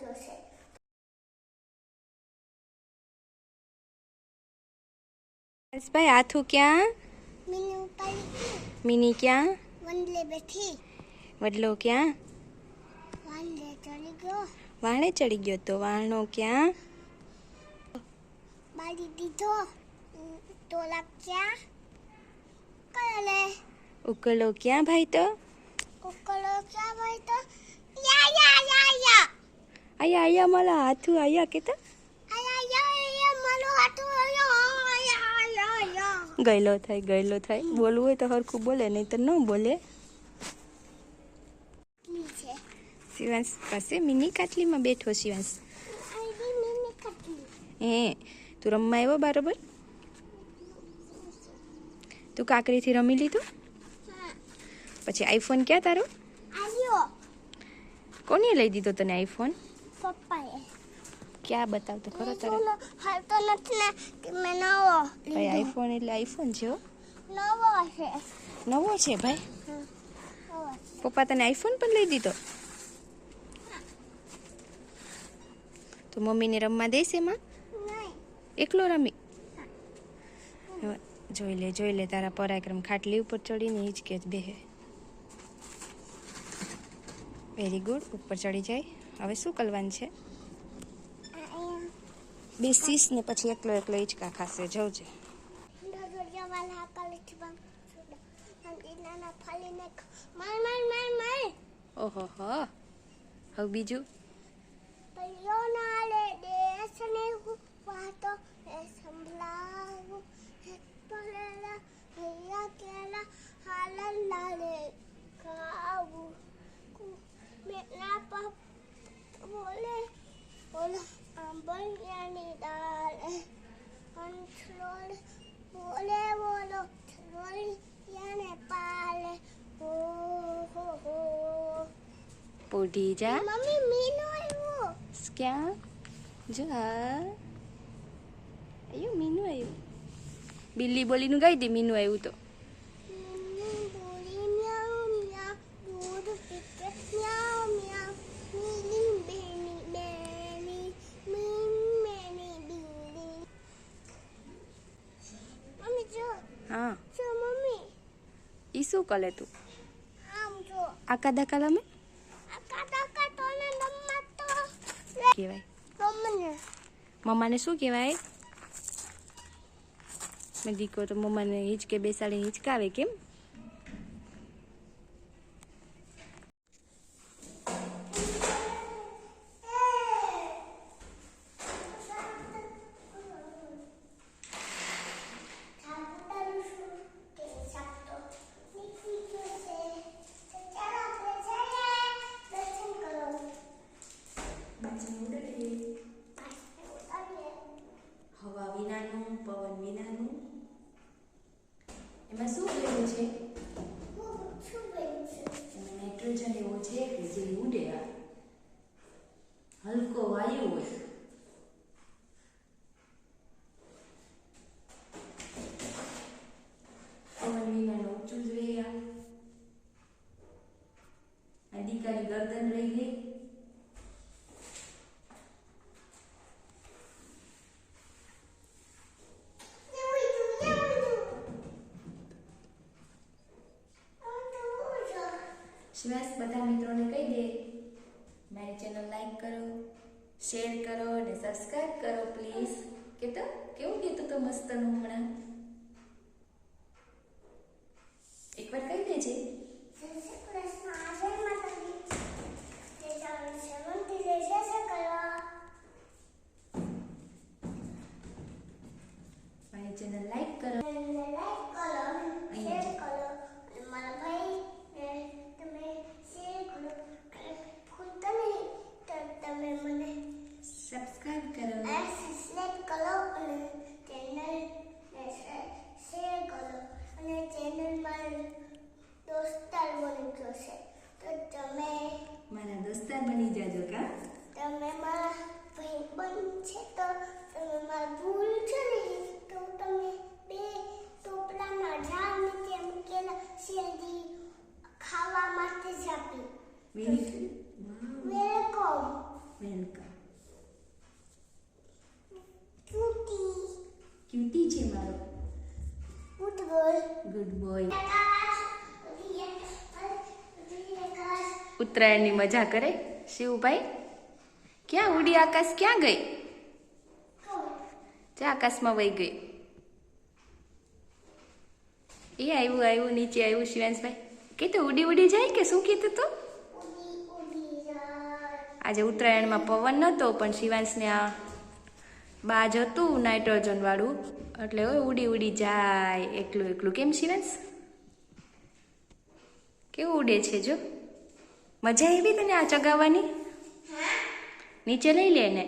મૂક્યો છે હર્ષભાઈ આથું ક્યાં મીની ઉપાડી મિની ક્યાં વંદલે બેઠી વડલો ક્યાં વંદલે ચડી ગયો વાણે ચડી ગયો તો વાણો ક્યાં બાળી દીધો તોલા ક્યાં કલે ઉકલો ક્યાં ભાઈ તો ઉકળો ક્યાં ભાઈ તો યા યા યા યા આયા આયા મારા હાથું આયા કે તો આયા યા યા મારો હાથું આયા આયા આયા આયા. ગયેલો થાય ગયેલો થાય. બોલવું હોય તો હરખું બોલે નહીં તો ન બોલે. શિવાંશ પાસે? મિની કાટલીમાં બેઠો શિવાંશ. હે તું રમવા આવ્યો બરાબર? તું કાકરીથી રમી લીધું? પછી આઈફોન ક્યાં તારો? કોને લઈ દીધો તને આઈફોન? પપ્પાએ. ક્યાં બતાવતો ખરો તારે? હાલતો નથી ને કે મેં નવો ભાઈ આઈફોન એટલે આઈફોન છે નવો છે. નવો છે ભાઈ? પપ્પા તને આઈફોન પણ લઈ દીધો? તો મમ્મીને રમવા દેશે એમાં એકલો રમી? જોઈ લે જોઈ લે તારા પરાક્રમ ખાટલી ઉપર ચડીને એ જ બેહે. વેરી ગુડ ઉપર ચડી જાય. હવે શું કરવાનું છે? બેસીસ ને પછી એકલો એકલો હિંચકા ખાશે જવજે. ઓહો હો. હવે બીજું? પૈયો ના લે દેશને હું વાતો એ સંભળાવું હે પલેલા હૈયા કેલા હાલન લાલે ખાવું મેના પપ બોલે બોલો આંબલિયાની દાળ કંટ્રોલ બોલે બોલો છોડિયાને પાલે હો હો હો પોઢી જા મમ્મી મીનો આવ્યો ક્યાં જા આયું મીનુ આવ્યું બિલ્લી બોલીનું ગાઈ દે મીનું આવ્યું તો મીનુ બોલી મ્યાઉ મ્યાઉ દૂધ પીકે મ્યાઉ મ્યાઉ મીલી બેની બેની મીન મેની બીલી મમ્મી જો હા જો મમ્મી ઈ શું કરે તું આમ જો આકા દાકા લમે આ કાકા કાટોને મમ્મા તો કહેવાય મમ્મીને મમ્માને શું કહેવાય મેં દીકો તો મમ્માને હિંચકે બેસાડી હિંચકાવે કેમ હવા પવન વિનાનું. એમાં શું કહેવું છે એમાં નાઇટ્રોજન એવો છે કે જે ઉડે આ હલકો વાયુ હોય પવન વિનાનું ઊંચું જ રહે આ આ દીકાની ગરદન રહી ગઈ શિવાસ બધા મિત્રોને કહી દે મારી ચેનલ લાઈક કરો શેર કરો અને સબસ્ક્રાઇબ કરો પ્લીઝ કે તો કેવું કીધું તો મસ્તનું હમણાં એકવાર કહી દેજે મારી ચેનલ લાઈક કરો તમે મને સબસ્ક્રાઇબ કરો સબસ્ક્રાઇબ કરો અને ચેનલ શેર કરો અને ચેનલમાં દોસ્તાર બની જશે. તો તમે મારા દોસ્તાર બની જાજો કા? તમે મારા ભાઈબંધ છે તો તમે મારા ભૂલ છે ને તો તમે બે ટોપલામાં ઝાડ નીચે મૂકેલા શેરડી ખાવા માટે જ આપી. વિની વેલકમ વેલકમ ક્યુટી ક્યુટી છે મારો. ગુડ બોય ગુડ બોય આકાશ ઉડીએ ઉડીએ આકાશ ઉત્તરાયણની મજા કરે? શિવભાઈ? ક્યાં ઉડી આકાશ ક્યાં ગઈ? જે આકાશમાં વહી ગઈ. એ આવ્યું આવ્યું, નીચે આવ્યું શિવાંશભાઈ. કીધું ઉડી ઉડી જાય કે શું કીધું તું? આજે ઉત્તરાયણમાં પવન નહોતો પણ શિવાંશને આ બાજ હતું નાઇટ્રોજન વાળું. એટલે ઓય ઉડી ઉડી જાય, એકલું એકલું. કેમ શિવાંશ? કેવું ઉડે છે જો? મજા આવી તને આ ચગાવવાની? નીચે લઈ લે ને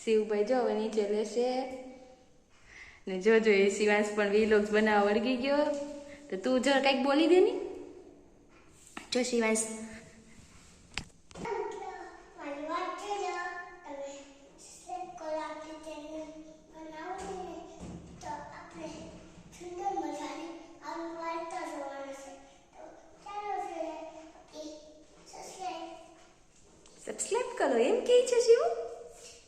શિવભાઈ જો હવે નીચે લેશે. ને જોજો એ શિવાંશ પણ વીલોગ્સ બનાવવા વળગી ગયો. તો તું જો કંઈક બોલી દે ને. જો શિવાંશ મારી વાત છે ને તમે સ્લેપ કોલાકી ચેનલ બનાવીને તો આપણે સુંદર મજાની આવું વાર્તા જોવાનું છે તો ચાલો છે એ સબસ્ક્રાઈબ સબસ્ક્રાઈબ કરો એમ કે છે શિવ?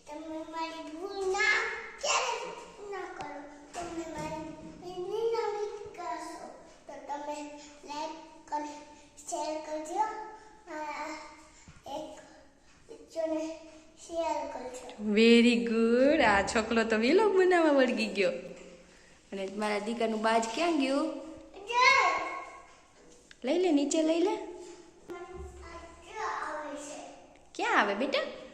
તમે મારી ભૂલ ના ક્યારે ના કરો. તમે મારી ભૂલની નવી કરશો. તો તમે લાઈક કરી શેર કરજો. એક પિક્ચરને શેર કરજો. વેરી ગુડ આ છોકરો તો વિલોગ બનાવવા વળગી ગયો. અને મારા દીકરાનું બાજ ક્યાં ગયું? લઈ લે નીચે લઈ લે. ક્યાં આવે બેટા?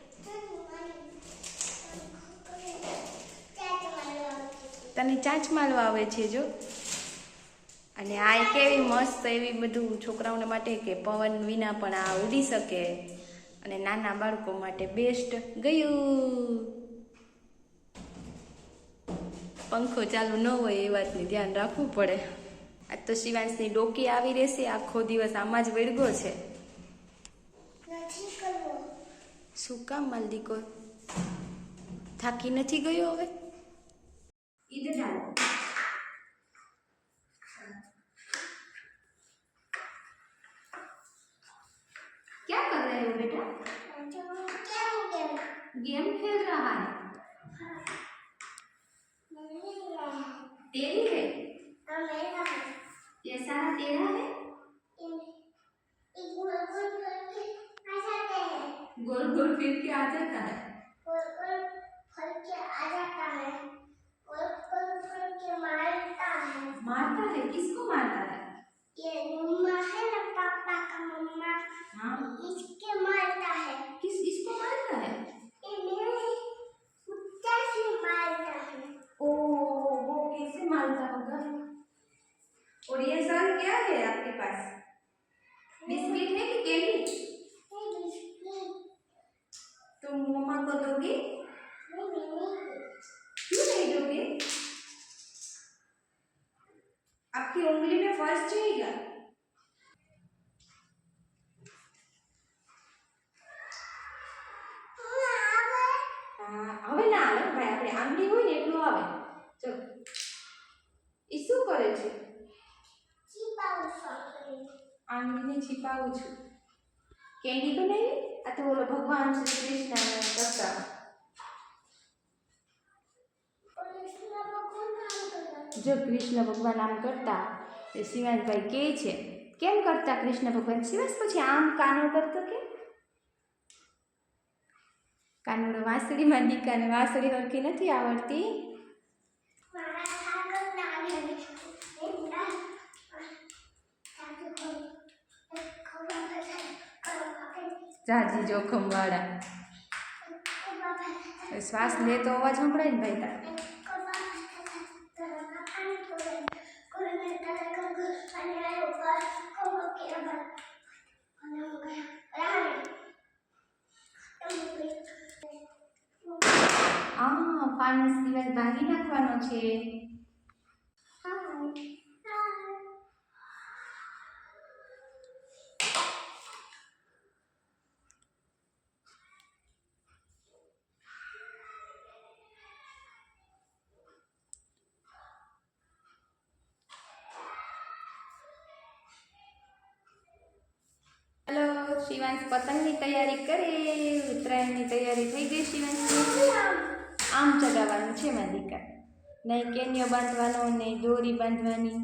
તને ચાંચ માલવા આવે છે જો. અને આ એક એવી મસ્ત એવી બધું છોકરાઓને માટે કે પવન વિના પણ આ ઉડી શકે. અને નાના બાળકો માટે બેસ્ટ ગયું. પંખો ચાલુ ન હોય એ વાતની ધ્યાન રાખવું પડે. આજ તો શિવાંશની ડોકી આવી રહેશે આખો દિવસ આમાં જ વેડગો છે. શું કામ માલ દીકો થાકી નથી ગયો હવે? इधर डालो क्या कर रहे हो बेटा? गेम खेल रहा है। तेरी है? ये सारा तेरा है? गोल गोल फिर के आ जाता है। आपकी उंगली में फंस जाएगा હા, હવે ના આવે ભાઈ આપણે આંગળી હોય ને એટલું આવે ચલો એ શું કરે છે આંગળીને છીપાવું છું કેન્ડી બનાવી આ તો ઓલો ભગવાન શ્રી કૃષ્ણ કરતા જો કૃષ્ણ ભગવાન આમ કરતા એ શિવાનભાઈ કહે છે કેમ કરતા કૃષ્ણ ભગવાન? શિવાસ પછી આમ કાનો કરતો કે કાનોડો વાંસળીમાં દીકાને વાંસળી હરખી નથી આવડતી? જાજી જોખમ વાળા શ્વાસ લે તો અવાજ સંભળાય ને ભાઈ તાર? Si Ventani ha avanoece. આમ ચગાવવાનું છે મારા દીકરા. નહીં કેનિયો બાંધવાનો નહીં દોરી બાંધવાની.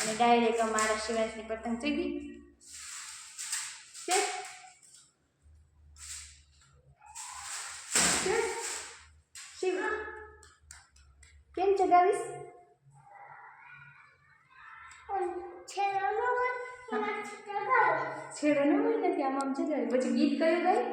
અને ડાયરેક્ટ અમારા શિવાંશની પતંગ ચગી. છે? શિવ કેમ ચગાવીશ? છેડો ન હોય નથી આમ આમ ચગાવી. પછી ગીત કયું ગાય?